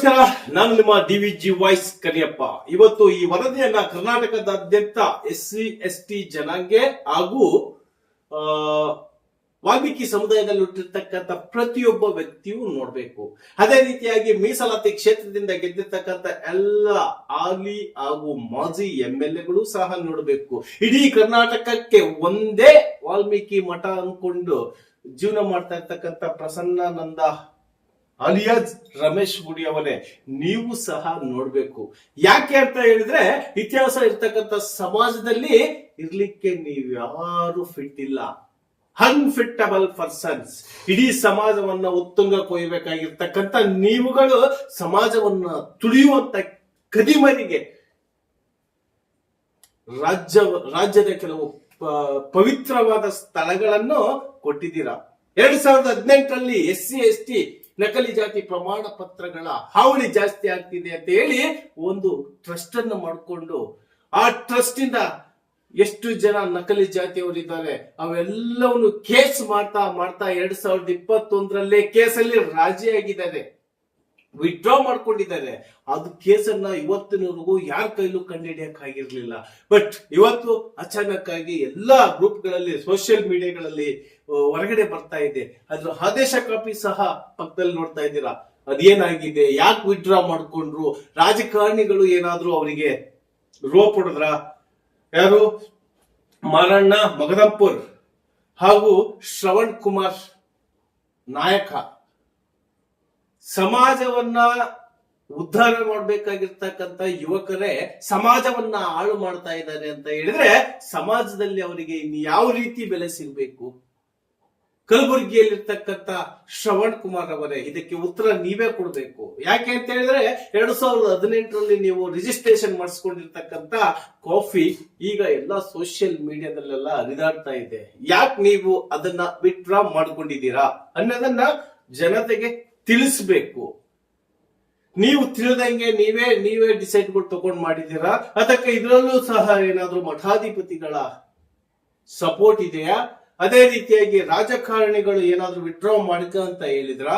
ನಮಸ್ಕಾರ, ನಾನು ನಿಮ್ಮ D V G voice Kariyappa. ಇವತ್ತು ಈ ವರದಿಯನ್ನ ಕರ್ನಾಟಕದಾದ್ಯಂತ ಎಸ್ ಸಿ ಎಸ್ ಟಿ ಜನಾಂಗೆ ಹಾಗೂ ವಾಲ್ಮೀಕಿ ಸಮುದಾಯದಲ್ಲಿ ಹುಟ್ಟಿರ್ತಕ್ಕಂಥ ಪ್ರತಿಯೊಬ್ಬ ವ್ಯಕ್ತಿಯೂ ನೋಡ್ಬೇಕು. ಅದೇ ರೀತಿಯಾಗಿ ಮೀಸಲಾತಿ ಕ್ಷೇತ್ರದಿಂದ ಗೆದ್ದಿರ್ತಕ್ಕಂಥ ಎಲ್ಲ ಆಲಿ ಹಾಗೂ ಮಾಜಿ ಎಂ ಎಲ್ ಎಗಳು ಸಹ ನೋಡಬೇಕು. ಇಡೀ ಕರ್ನಾಟಕಕ್ಕೆ ಒಂದೇ ವಾಲ್ಮೀಕಿ ಮಠ ಅನ್ಕೊಂಡು ಜೀವನ ಮಾಡ್ತಾ ಇರ್ತಕ್ಕಂಥ ಪ್ರಸನ್ನಾನಂದ ಅಲಿಯಾಜ್ ರಮೇಶ್ ಗುಡಿ ಅವನೇ, ನೀವು ಸಹ ನೋಡ್ಬೇಕು. ಯಾಕೆ ಅಂತ ಹೇಳಿದ್ರೆ, ಇತಿಹಾಸ ಇರ್ತಕ್ಕಂಥ ಸಮಾಜದಲ್ಲಿ ಇರ್ಲಿಕ್ಕೆ ನೀವು ಯಾರು ಫಿಟ್ ಇಲ್ಲ. ಅನ್ಫಿಟ್ಟಬಲ್ ಪರ್ಸನ್ಸ್ ಇಡೀ ಸಮಾಜವನ್ನ ಉತ್ತುಂಗ ಕೊಯ್ಯಬೇಕಾಗಿರ್ತಕ್ಕಂಥ ನೀವುಗಳು ಸಮಾಜವನ್ನ ತುಳಿಯುವಂತ ಕದಿಮರಿಗೆ ರಾಜ್ಯ, ರಾಜ್ಯದ ಕೆಲವು ಪವಿತ್ರವಾದ ಸ್ಥಳಗಳನ್ನು ಕೊಟ್ಟಿದ್ದೀರಾ. ಎರಡ್ ಸಾವಿರದ ಹದಿನೆಂಟರಲ್ಲಿ ಎಸ್ ಸಿ ಎಸ್ ಟಿ ನಕಲಿ ಜಾತಿ ಪ್ರಮಾಣ ಪತ್ರಗಳ ಹಾವಳಿ ಜಾಸ್ತಿ ಆಗ್ತಿದೆ ಅಂತ ಹೇಳಿ ಒಂದು ಟ್ರಸ್ಟ್ ಅನ್ನು ಮಾಡಿಕೊಂಡು ಆ ಟ್ರಸ್ಟ್ ಇಂದ ಎಷ್ಟು ಜನ ನಕಲಿ ಜಾತಿಯವರಿದ್ದಾರೆ ಅವೆಲ್ಲವನ್ನು ಕೇಸ್ ಮಾಡ್ತಾ ಮಾಡ್ತಾ ಎರಡ್ ಸಾವಿರದ ಇಪ್ಪತ್ತೊಂದರಲ್ಲೇ ಕೇಸಲ್ಲಿ ರಾಜಿಯಾಗಿದ್ದಾರೆ. ವಿಡ್ರಾ ಮಾಡ್ಕೊಂಡಿದ್ದಾರೆ. ಅದು ಕೇಸನ್ನ ಇವತ್ತಿನವರೆಗೂ ಯಾರ ಕೈಲೂ ಕಂಡುಹಿಡಿಯಕ್ ಆಗಿರ್ಲಿಲ್ಲ ಬಟ್ ಇವತ್ತು ಅಚಾನಕ್ ಆಗಿ ಎಲ್ಲಾ ಗ್ರೂಪ್ಗಳಲ್ಲಿ ಸೋಷಿಯಲ್ ಮೀಡಿಯಾಗಳಲ್ಲಿ ಹೊರಗಡೆ ಬರ್ತಾ ಇದೆ. ಅದ್ರ ಆದೇಶ ಕಾಪಿ ಸಹ ಪಕ್ಕದಲ್ಲಿ ನೋಡ್ತಾ ಇದ್ದೀರಾ? ಅದೇನಾಗಿದೆ? ಯಾಕೆ ವಿಡ್ರಾ ಮಾಡ್ಕೊಂಡ್ರು? ರಾಜಕಾರಣಿಗಳು ಏನಾದ್ರೂ ಅವರಿಗೆ ರೋಪ್ ಹೊಡೆದ್ರ? ಯಾರು? ಮಾರಣ್ಣ, ಮಗದಂಪುರ್ ಹಾಗೂ ಶ್ರವಣ್ ಕುಮಾರ್ ನಾಯಕ. ಸಮಾಜವನ್ನ ಉದ್ಧಾರ ಮಾಡ್ಬೇಕಾಗಿರ್ತಕ್ಕಂಥ ಯುವಕರೇ ಸಮಾಜವನ್ನ ಹಾಳು ಮಾಡ್ತಾ ಇದ್ದಾರೆ ಅಂತ ಹೇಳಿದ್ರೆ ಸಮಾಜದಲ್ಲಿ ಅವರಿಗೆ ಇನ್ ಯಾವ ರೀತಿ ಬೆಲೆ ಸಿಗಬೇಕು? ಕಲಬುರಗಿಯಲ್ಲಿರ್ತಕ್ಕಂಥ ಶ್ರವಣ್ ಕುಮಾರ್ ಅವರೇ, ಇದಕ್ಕೆ ಉತ್ತರ ನೀವೇ ಕೊಡಬೇಕು. ಯಾಕೆ ಅಂತ ಹೇಳಿದ್ರೆ ಎರಡ್ ಸಾವಿರದ ಹದಿನೆಂಟರಲ್ಲಿ ನೀವು ರಿಜಿಸ್ಟ್ರೇಷನ್ ಮಾಡಿಸ್ಕೊಂಡಿರ್ತಕ್ಕಂಥ ಕಾಫಿ ಈಗ ಎಲ್ಲ ಸೋಷಿಯಲ್ ಮೀಡಿಯಾದಲ್ಲೆಲ್ಲ ಹರಿದಾಡ್ತಾ ಇದೆ. ಯಾಕೆ ನೀವು ಅದನ್ನ ವಿತ್ಡ್ರಾ ಮಾಡ್ಕೊಂಡಿದ್ದೀರಾ ಅನ್ನೋದನ್ನ ಜನತೆಗೆ ತಿಳಿಸ್ಬೇಕು. ನೀವು ತಿಳಿದಂಗೆ ನೀವೇ ನೀವೇ ಡಿಸೈಡ್ಗಳು ತಗೊಂಡ್ ಮಾಡಿದ್ದೀರಾ? ಅದಕ್ಕೆ ಇದರಲ್ಲೂ ಸಹ ಏನಾದ್ರೂ ಮಠಾಧಿಪತಿಗಳ ಸಪೋರ್ಟ್ ಇದೆಯಾ? ಅದೇ ರೀತಿಯಾಗಿ ರಾಜಕಾರಣಿಗಳು ಏನಾದ್ರೂ ವಿಡ್ರಾ ಮಾಡ್ಕ ಅಂತ ಹೇಳಿದ್ರ?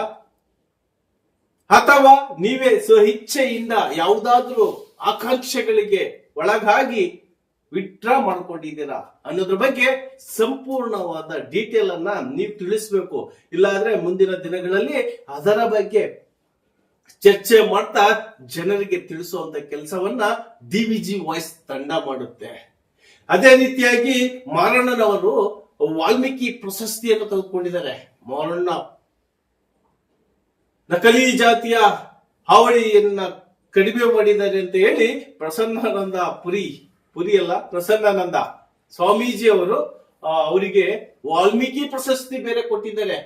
ಅಥವಾ ನೀವೇ ಸ್ವಇಚ್ಛೆಯಿಂದ ಯಾವುದಾದ್ರೂ ಆಕಾಂಕ್ಷೆಗಳಿಗೆ ಒಳಗಾಗಿ ವಿಡ್ರಾ ಮಾಡ್ಕೊಂಡಿದ್ದೀರಾ ಅನ್ನೋದ್ರ ಬಗ್ಗೆ ಸಂಪೂರ್ಣವಾದ ಡೀಟೇಲ್ ಅನ್ನ ನೀವು ತಿಳಿಸ್ಬೇಕು. ಇಲ್ಲಾಂದ್ರೆ ಮುಂದಿನ ದಿನಗಳಲ್ಲಿ ಅದರ ಬಗ್ಗೆ ಚರ್ಚೆ ಮಾಡ್ತಾ ಜನರಿಗೆ ತಿಳಿಸುವಂತ ಕೆಲಸವನ್ನ ಡಿವಿಜಿ ವಾಯ್ಸ್ ತಂಡ ಮಾಡುತ್ತೆ. ಅದೇ ರೀತಿಯಾಗಿ ಮಾರಣ್ಣನವರು ವಾಲ್ಮೀಕಿ ಪ್ರಶಸ್ತಿಯನ್ನು ತೆಗೆದುಕೊಂಡಿದ್ದಾರೆ. ಮಾರಣ್ಣ, ನಕಲಿ ಜಾತಿಯ ಹಾವಳಿಯನ್ನ ಕಡಿಮೆ ಮಾಡಿದ್ದಾರೆ ಅಂತ ಹೇಳಿ ಪ್ರಸನ್ನಾನಂದ ಪುರಿ ಪುರಿ ಅಲ್ಲ ಪ್ರಸನ್ನಾನಂದ. ಸ್ವಾಮೀಜಿ ಅವರು ಅವರಿಗೆ ವಾಲ್ಮೀಕಿ ಪ್ರಶಸ್ತಿ ಬೇರೆ ಕೊಟ್ಟಿದ್ದಾರೆ.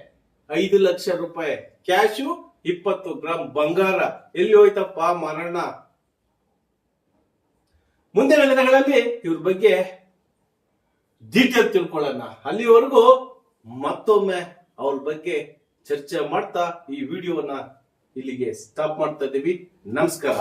ಐದು ಲಕ್ಷ ರೂಪಾಯಿ. ಕ್ಯಾಶು ಇಪ್ಪತ್ತು ಗ್ರಾಮ್ ಬಂಗಾರ. ಎಲ್ಲಿ ಹೋಯ್ತಪ್ಪ ಮರಣ ಮುಂದಿನ ದಿನಗಳಲ್ಲಿ ಇವ್ರ ಬಗ್ಗೆ ಡೀಟೇಲ್ ತಿಳ್ಕೊಳ್ಳೋಣ. ಅಲ್ಲಿವರೆಗೂ ಮತ್ತೊಮ್ಮೆ ಅವ್ರ ಬಗ್ಗೆ ಚರ್ಚೆ ಮಾಡ್ತಾ ಈ ವಿಡಿಯೋನ ಇಲ್ಲಿಗೆ ಸ್ಟಾಪ್ ಮಾಡ್ತಾ ಇದ್ದೀವಿ. ನಮಸ್ಕಾರ.